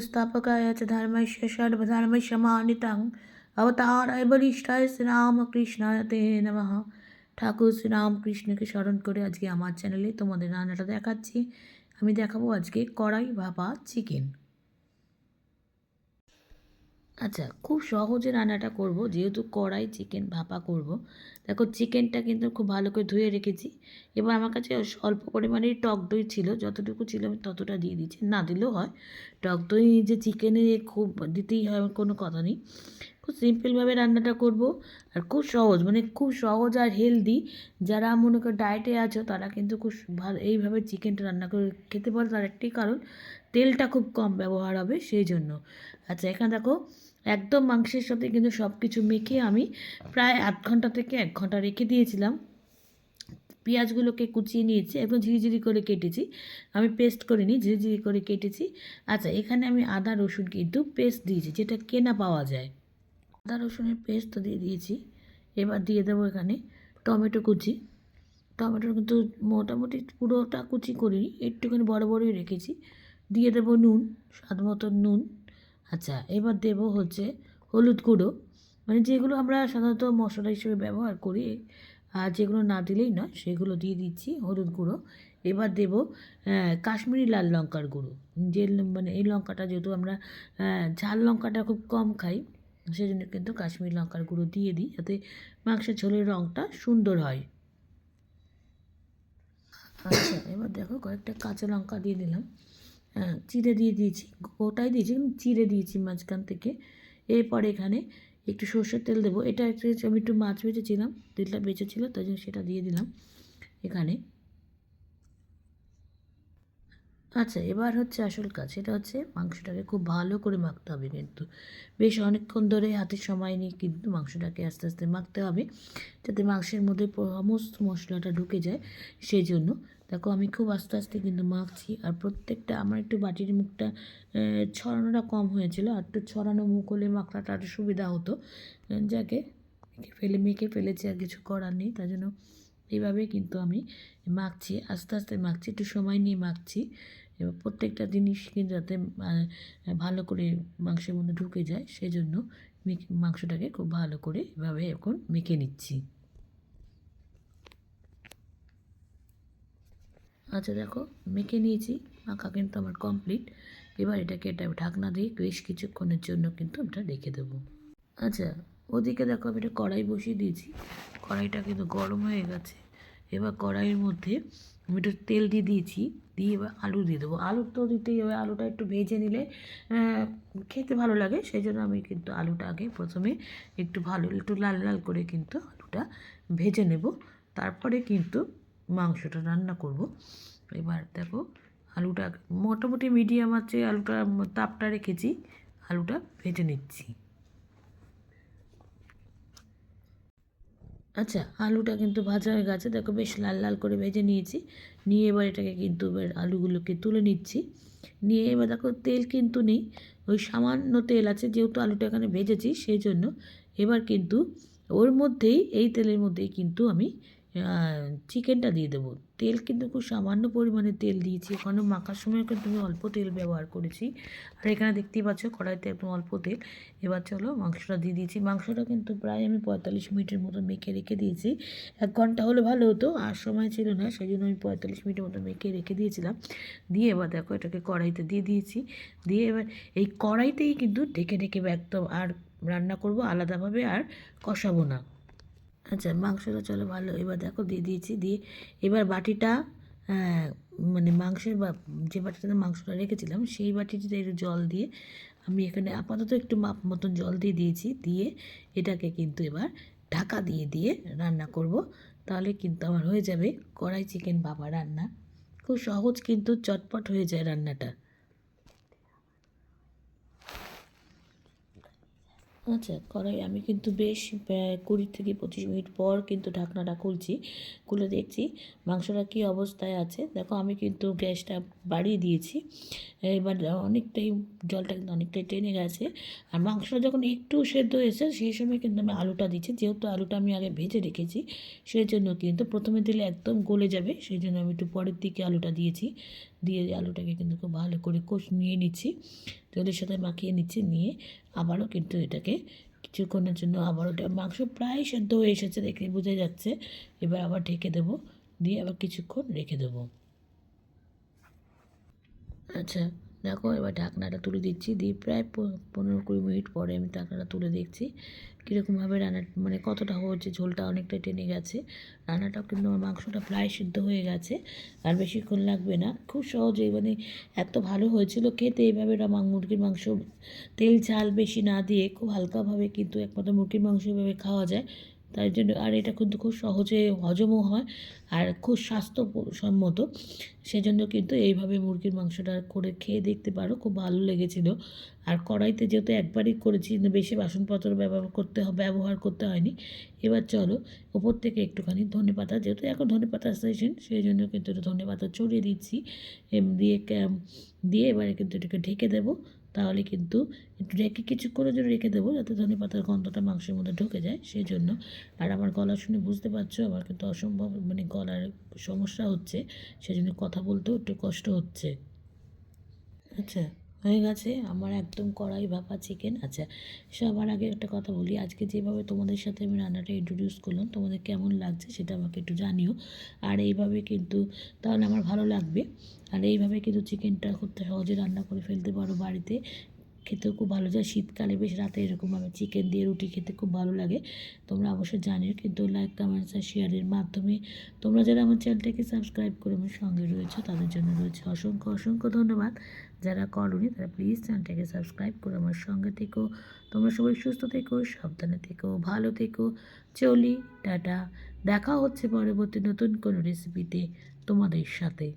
संस्थापकाय च धर्मस्य सर्वधर्मसमानितं अवताराय বলিষ্ঠায় শ্রীরামকৃষ্ণায় তে নমঃ ঠাকুর শ্রীরামকৃষ্ণকে স্মরণ করে আজকে আমার চ্যানেলে তোমাদের রান্নাটা দেখাচ্ছি আমি দেখাবো আজকে কড়াই ভাপা চিকেন আচ্ছা খুব সহজে রান্নাটা করব। যেহেতু কড়াই চিকেন ভাপা করব। দেখো চিকেনটা কিন্তু খুব ভালো করে ধুয়ে রেখেছি। এবার আমার কাছে অল্প পরিমাণেই টক দই ছিল। যতটুকু ছিল আমি ততটা দিয়ে দিচ্ছি। না দিলেও হয়। টক দই যে চিকেনে খুব দিতেই হয় কোনো কথা নেই। খুব সিম্পলভাবে রান্নাটা করব। আর খুব সহজ মানে খুব সহজ আর হেলদি যারা মনে করো ডায়েটে আছো, তারা কিন্তু খুব ভালো, এইভাবে চিকেনটা রান্না করে খেতে পারো। তার একটি কারণ, তেলটা খুব কম ব্যবহার হবে, সেই জন্য। আচ্ছা এখানে দেখো একদম মাংসের সাথে কিন্তু সব কিছু মেখে আমি প্রায় আধ ঘণ্টা থেকে এক ঘণ্টা রেখে দিয়েছিলাম। পেঁয়াজগুলোকে কুচিয়ে নিয়েছি, একদম ঝিরিঝিরি করে কেটেছি। আমি পেস্ট করিনি, ঝিরিঝিরি করে কেটেছি। আচ্ছা এখানে আমি আদা, রসুন কিন্তু পেস্ট দিয়েছি, যেটা কেনা পাওয়া যায়। আদা, রসুনের পেস্ট তো দিয়ে দিয়েছি। এবার দিয়ে দেবো এখানে টমেটো কুচি। টমেটো কিন্তু মোটামুটি পুরোটা কুচি করিনি, একটুখানি বড় বড়ই রেখেছি। দিয়ে দেবো নুন, স্বাদ নুন। আচ্ছা এবার দেব হচ্ছে হলুদ গুঁড়ো। মানে যেগুলো আমরা সাধারণত মশলা হিসেবে ব্যবহার করি, আর যেগুলো না দিলেই নয়, সেগুলো দিয়ে দিচ্ছি হলুদ গুঁড়ো। এবার দেব কাশ্মীরি লাল লঙ্কার গুঁড়ো। যে মানে এই লঙ্কাটা যেহেতু আমরা ঝাল লঙ্কাটা খুব কম খাই সেই জন্য কিন্তু কাশ্মীরি লঙ্কার গুঁড়ো দিয়ে দিই, যাতে মাংসের ঝোলের রঙটা সুন্দর হয়। আচ্ছা এবার দেখো কয়েকটা কাঁচা লঙ্কা দিয়ে দিলাম। চিড়ে দিয়ে দিয়েছি, গোটাই দিয়েছি চিড়ে দিয়েছি মাঝখান থেকে। এরপর এখানে একটু সর্ষের তেল দেবো। এটা একটু আমি একটু মাছ বেঁচেছিলাম, তেলটা বেঁচেছিলো, তাই জন্য সেটা দিয়ে দিলাম। এখানে আচ্ছা এবার হচ্ছে আসল কাজ, সেটা হচ্ছে মাংসটাকে খুব ভালো করে মাখতে হবে কিন্তু। বেশ অনেকক্ষণ ধরে হাতের সময় নিয়ে কিন্তু মাংসটাকে আস্তে আস্তে মাখতে হবে, যাতে মাংসের মধ্যে সমস্ত মশলাটা ঢুকে যায়। সেই জন্য দেখো আমি খুব আস্তে আস্তে কিন্তু মাখছি আর প্রত্যেকটা, আমার একটু বাটির মুখটা ছড়ানোটা কম হয়েছিল, আর একটু ছড়ানো মুখ হলে মাখলাটা আরও সুবিধা হতো। যাকে ফেলে, মেখে ফেলেছি আর কিছু করার নেই, তার জন্য এইভাবে কিন্তু আমি মাখছি, আস্তে আস্তে মাখছি, একটু সময় নিয়ে মাখছি। এবার প্রত্যেকটা জিনিস যাতে ভালো করে মাংসের মধ্যে ঢুকে যায় সেই জন্য মাংসটাকে খুব ভালো করে এভাবে এখন মেখে নিচ্ছি। আচ্ছা দেখো, মেখে নিয়েছি, মাখা কিন্তু আমার কমপ্লিট। এবার এটাকে এটা ঢাকনা দিয়ে বেশ কিছুক্ষণের জন্য কিন্তু এটা রেখে দেবো। আচ্ছা ওদিকে দেখো আমি এটা কড়াই বসিয়ে দিয়েছি। কড়াইটা কিন্তু গরম হয়ে গেছে। এবার কড়াইয়ের মধ্যে আমি একটু তেল দিয়ে দিয়েছি, দিয়ে এবার আলু দিয়ে দেবো। আলু তো দিতেই হবে, আলুটা একটু ভেজে নিলে খেতে ভালো লাগে, সেই জন্য আমি কিন্তু আলুটা আগে প্রথমে একটু ভালো, একটু লাল লাল করে কিন্তু আলুটা ভেজে নেব। তারপরে কিন্তু মাংসটা রান্না করব। এবার দেখো, আলুটা মোটামুটি মিডিয়াম আছে, আলুটা তাপটা রেখেছি, আলুটা ভেজে নিচ্ছি। আচ্ছা আলুটা কিন্তু ভাজা হয়ে গেছে। দেখো বেশ লাল লাল করে ভেজে নিয়েছি। নিয়ে এবার এটাকে কিন্তু এবার আলুগুলোকে তুলে নিচ্ছি। নিয়ে এবার দেখো, তেল কিন্তু নেই। ওই সামান্য তেল আছে, যেহেতু আলুটা এখানে ভেজেছি, সেই জন্য এবার কিন্তু ওর মধ্যেই, এই তেলের মধ্যেই কিন্তু আমি চিকেনটা দিয়ে দেবো। তেল কিন্তু খুব সামান্য পরিমাণে তেল দিয়েছি। ওখানে মাখার সময় কিন্তু আমি অল্প তেল ব্যবহার করেছি। আর এখানে দেখতেই পাচ্ছ কড়াইতে একদম অল্প তেল। এবার চলো মাংসটা দিয়ে দিয়েছি। মাংসটা কিন্তু প্রায় আমি পঁয়তাল্লিশ মিনিটের মতো মেখে রেখে দিয়েছি। এক ঘণ্টা হলে ভালো হতো, আর সময় ছিল না সেই জন্য আমি পঁয়তাল্লিশ মিনিটের মতো মেখে রেখে দিয়েছিলাম। দিয়ে এবার দেখো এটাকে কড়াইতে দিয়ে দিয়েছি। দিয়ে এবার এই কড়াইতেই কিন্তু ঢেকে ঢেকে একদম আর রান্না করব আলাদাভাবে আর কষাবো না। আচ্ছা মাংসটা চলো ভালো। এবার দেখো দিয়ে দিয়েছি, দিয়ে এবার বাটিটা মানে মাংসের বা, যে বাটিটাতে মাংসটা রেখেছিলাম, সেই বাটিটিতে একটু জল দিয়ে আমি এখানে আপাতত একটু মাপ মতন জল দিয়ে দিয়েছি। দিয়ে এটাকে কিন্তু এবার ঢাকা দিয়ে দিয়ে রান্না করব। তাহলে কিন্তু আমার হয়ে যাবে কড়াই চিকেন বাবা রান্না। খুব সহজ কিন্তু চটপট হয়ে যায় রান্নাটা। আচ্ছা কড়াই আমি কিন্তু বেশ কুড়ি থেকে পঁচিশ মিনিট পর কিন্তু ঢাকনাটা খুলছি, খুলে দেখছি মাংসটা কী অবস্থায় আছে। দেখো আমি কিন্তু গ্যাসটা বাড়িয়ে দিয়েছি, এবার অনেকটাই জলটা কিন্তু অনেকটাই টেনে গেছে, আর মাংসটা যখন একটু সেদ্ধ হয়েছে সেই সময় কিন্তু আমি আলুটা দিচ্ছি, যেহেতু আলুটা আমি আগে ভেজে রেখেছি সেই জন্য কিন্তু প্রথমে দিলে একদম গলে যাবে সেই জন্য আমি একটু পরের দিকে আলুটা দিয়েছি। দিয়ে আলুটাকে কিন্তু খুব ভালো করে কষ নিয়ে নিচ্ছি। জলের সাথে মাখিয়ে নিচ্ছি, নিয়ে আবারও কিন্তু এটাকে কিছুক্ষণের জন্য আবার ওটা মাংস প্রায় সেদ্ধ হয়ে এসেছে দেখে বোঝা যাচ্ছে। এবার আবার ঢেকে দেবো, দিয়ে আবার কিছুক্ষণ রেখে দেবো। আচ্ছা দেখো, এবার ঢাকনাটা তুলে দিচ্ছি। দিয়ে প্রায় পনেরো কুড়ি মিনিট পরে আমি ঢাকনাটা তুলে দেখছি কীরকমভাবে রান্না মানে কতটা হচ্ছে, ঝোলটা অনেকটা টেনে গেছে। রান্নাটাও কিন্তু আমার মাংসটা প্রায় সিদ্ধ হয়ে গেছে, আর বেশিক্ষণ লাগবে না। খুব সহজেই মানে এত ভালো হয়েছিল খেতে এইভাবে মুরগির মাংস তেল, ঝাল বেশি না দিয়ে খুব হালকাভাবে কিন্তু একমাত্র মুরগির মাংস এভাবে খাওয়া যায়। তাই জন্য আর এটা কিন্তু খুব সহজে হজমও হয় আর খুব স্বাস্থ্যসম্মত। সেজন্য কিন্তু এইভাবে মুরগির মাংসটা করে খেয়ে দেখতে পারো, খুব ভালো লেগেছিল। আর কড়াইতে যেহেতু একবারই করেছি কিন্তু বেশি বাসনপত্র ব্যবহার করতে ব্যবহার করতে হয়নি। এবার চলো ওপর থেকে একটুখানি ধনে পাতা, যেহেতু এখন ধনে পাতা সিজন সেই জন্য কিন্তু ধনে পাতা ছড়িয়ে দিচ্ছি। দিয়ে দিয়ে এবারে কিন্তু এটাকে ঢেকে দেবো। তাহলে কিন্তু একটু রেখে কিছুক্ষণের জন্য রেখে দেবো যাতে ধনে পাতার গন্ধটা মাংসের মধ্যে ঢুকে যায়, সেই জন্য। আর আমার গলা শুনে বুঝতে পারছ, আমার কিন্তু অসম্ভব মানে গলার সমস্যা হচ্ছে সেই জন্য কথা বলতেও একটু কষ্ট হচ্ছে। আচ্ছা। হয়ে গেছে। আমার একদম কড়াই ভাপা চিকেন আচ্ছা সবার আগে একটা কথা বলি। আজকে যেভাবে তোমাদের সাথে আমি রান্নাটা ইন্ট্রোডিউস করলাম, তোমাদের কেমন লাগছে সেটা আমাকে একটু জানিও। আর এইভাবে কিন্তু, তাহলে আমার ভালো লাগবে। আর এইভাবে কিন্তু চিকেনটা খুব সহজে রান্না করে ফেলতে পারো বাড়িতে। খেতেও খুব ভালো যায়। শীতকালে বেশ রাতে এরকমভাবে চিকেন দিয়ে রুটি খেতে খুব ভালো লাগে। তোমরা অবশ্যই জানিও কিন্তু লাইক কমেন্টস আর শেয়ারের মাধ্যমে তোমরা যারা আমার চ্যানেলটাকে সাবস্ক্রাইব করে আমার সঙ্গে রয়েছো, তাদের জন্য রয়েছে অসংখ্য অসংখ্য ধন্যবাদ। যারা করনি তারা প্লিজ চ্যানেলটাকে সাবস্ক্রাইব করে আমার সঙ্গে থেকো। তোমরা সবাই সুস্থ থেকো, সাবধানে থেকো, ভালো থেকো। চলি, টাটা। দেখা হচ্ছে পরবর্তী নতুন কোনো রেসিপিতে তোমাদের সাথে।